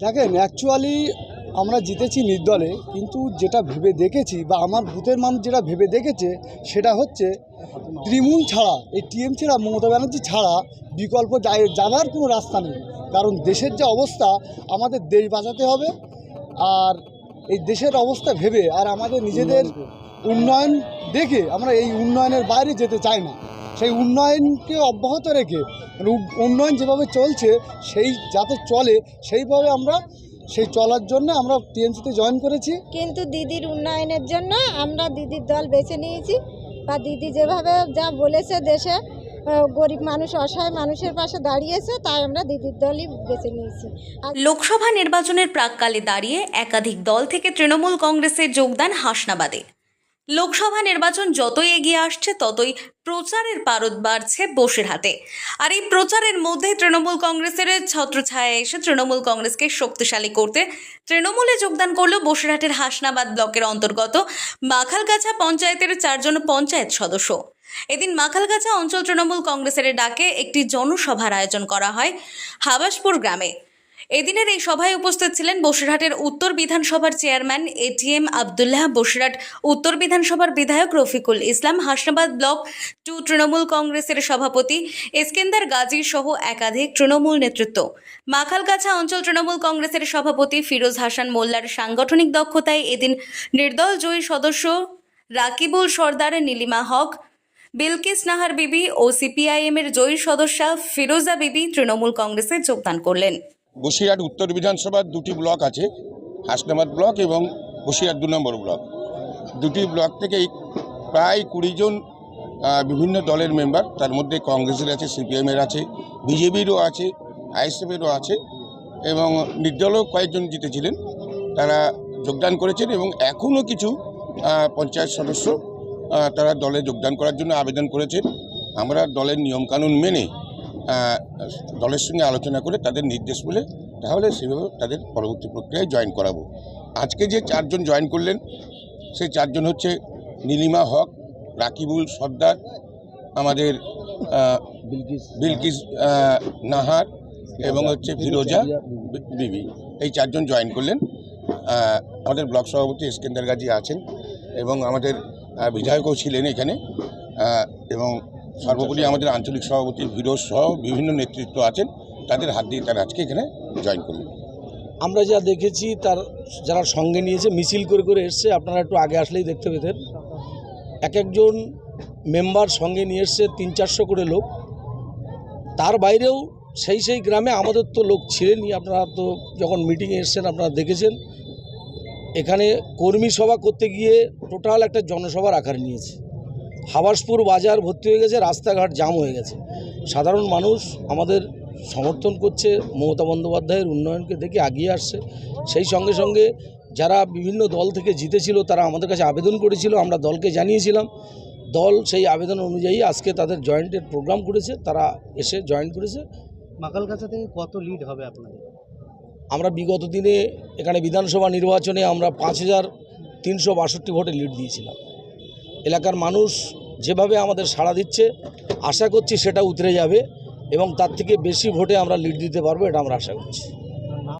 দেখেন অ্যাকচুয়ালি আমরা জিতেছি নির্দলে কিন্তু যেটা ভেবে দেখেছি বা আমার বুথের মানুষ যেটা ভেবে দেখেছে, সেটা হচ্ছে তৃণমূল ছাড়া, এই টিএম ছাড়া মমতা ব্যানার্জি ছাড়া বিকল্প যাওয়ার কোনো রাস্তা নেই। কারণ দেশের যে অবস্থা, আমাদের দেশ বাঁচাতে হবে, আর এই দেশের অবস্থা ভেবে, আর আমাদের নিজেদের উন্নয়ন দেখে আমরা এই উন্নয়নের বাইরে যেতে চাই না। সেই উন্নয়নকে অব্যাহত রেখে মানে উন্নয়ন যেভাবে চলছে সেই যাতে চলে সেইভাবে আমরা সেই চলার জন্য আমরা টিএমসিতে জয়েন করেছি। কিন্তু দিদির উন্নয়নের জন্য আমরা দিদির দল বেছে নিয়েছি বা দিদি যেভাবে যা বলেছে দেশে গরিব মানুষ অসহায় মানুষের পাশে দাঁড়িয়েছে তাই আমরা দিদির দলই বেছে নিয়েছি। আর লোকসভা নির্বাচনের প্রাককালে দাঁড়িয়ে একাধিক দল থেকে তৃণমূল কংগ্রেসের যোগদান হাসনাবাদে। লোকসভা নির্বাচন যতই এগিয়ে আসছে, ততই প্রচারের পারদ বাড়ছে বসিরহাটে আর এই প্রচারের মধ্যে তৃণমূল কংগ্রেসের ছত্রছায়া এসে তৃণমূল কংগ্রেসকে শক্তিশালী করতে তৃণমূলে যোগদান করল বসিরহাটের হাসনাবাদ ব্লকের অন্তর্গত মাখালগাছা পঞ্চায়েতের চারজন পঞ্চায়েত সদস্য। এদিন মাখালগাছা অঞ্চল তৃণমূল কংগ্রেসের ডাকে একটি জনসভার আয়োজন করা হয় হাবাসপুর গ্রামে। এদিনের এই সভায় উপস্থিত ছিলেন বসিরহাটের উত্তর বিধানসভার চেয়ারম্যান এটিএম আবদুল্লাহ, বসিরহাট উত্তর বিধানসভার বিধায়ক রফিকুল ইসলাম, হাসনাবাদ ব্লক টু তৃণমূল কংগ্রেসের সভাপতি এসকেন্দার গাজী সহ একাধিক তৃণমূল নেতৃত্ব। মাখালগাছা অঞ্চল তৃণমূল কংগ্রেসের সভাপতি ফিরোজ হাসান মোল্লার সাংগঠনিক দক্ষতায় এদিন নির্দল জয়ী সদস্য রাকিবুল সর্দার, নীলিমা হক, বিলকিস নাহার বিবি ও সিপিআইএমের জয়ী সদস্যা ফিরোজা বিবি তৃণমূল কংগ্রেসে যোগদান করলেন। বসিরহাট উত্তর বিধানসভার দুটি ব্লক আছে, হাসনাবাদ ব্লক এবং বসিরহাট দু নম্বর ব্লক। দুটি ব্লক থেকে প্রায় কুড়ি জন বিভিন্ন দলের মেম্বার, তার মধ্যে কংগ্রেসের আছে, সিপিএমের আছে, বিজেপিরও আছে, আইএসএফেরও আছে এবং নির্দলও কয়েকজন জিতেছিলেন। তারা যোগদান করেছেন এবং এখনও কিছু পঞ্চায়েত সদস্য তারা দলে যোগদান করার জন্য আবেদন করেছেন। আমরা দলের নিয়মকানুন মেনে দলের সঙ্গে আলোচনা করে তাদের নির্দেশ বলে তাহলে সেভাবে তাদের পরবর্তী প্রক্রিয়ায় জয়েন করাবো। আজকে যে চারজন জয়েন করলেন সেই চারজন হচ্ছে নীলিমা হক রাকিবুল সর্দার আমাদের বিলকিস নাহার এবং হচ্ছে ফিরোজা বিবি। এই চারজন জয়েন করলেন। আমাদের ব্লক সভাপতি ইস্কেন্দার গাজী আছেন এবং আমাদের বিধায়কও ছিলেন এখানে। এবং সর্বোপরি আমাদের আঞ্চলিক সভাপতি ফিরোজ সহ বিভিন্ন নেতৃত্ব আছেন, তাদের হাত দিয়ে তারা আজকে এখানে জয়েন করলেন আমরা যা দেখেছি, তার যারা সঙ্গে নিয়েছে, মিছিল করে করে এসছে, আপনারা একটু আগে আসলেই দেখতে পেতেন। এক একজন মেম্বার সঙ্গে নিয়ে এসছে তিন চারশো করে লোক। তার বাইরেও সেই সেই গ্রামে আমাদের তো লোক ছিলেনই। আপনারা তো যখন মিটিংয়ে এসছেন, আপনারা দেখেছেন। এখানে কর্মী সভা করতে গিয়ে টোটাল একটা জনসভার আকার নিয়েছে। হাবাসপুর বাজার ভর্তি হয়ে গেছে রাস্তাঘাট জাম হয়ে গেছে। সাধারণ মানুষ আমাদের সমর্থন করছে মমতা বন্দ্যোপাধ্যায়ের উন্নয়নকে দেখে এগিয়ে আসছে। সেই সঙ্গে সঙ্গে যারা বিভিন্ন দল থেকে জিতেছিল তারা আমাদের কাছে আবেদন করেছিল আমরা দলকে জানিয়েছিলাম। দল সেই আবেদন অনুযায়ী আজকে তাদের জয়েন্টের প্রোগ্রাম করেছে তারা এসে জয়েন করেছে। মাকালগাছা থেকে কত লিড হবে আপনাদের? আমরা বিগত দিনে এখানে বিধানসভা নির্বাচনে আমরা পাঁচ হাজার তিনশো বাষট্টি ভোটে লিড দিয়েছিলাম। এলাকার মানুষ যেভাবে আমাদের সাড়া দিচ্ছে, আশা করছি সেটা উতরে যাবে এবং তার থেকে বেশি ভোটে আমরা লিড দিতে পারব, এটা আমরা আশা করছি।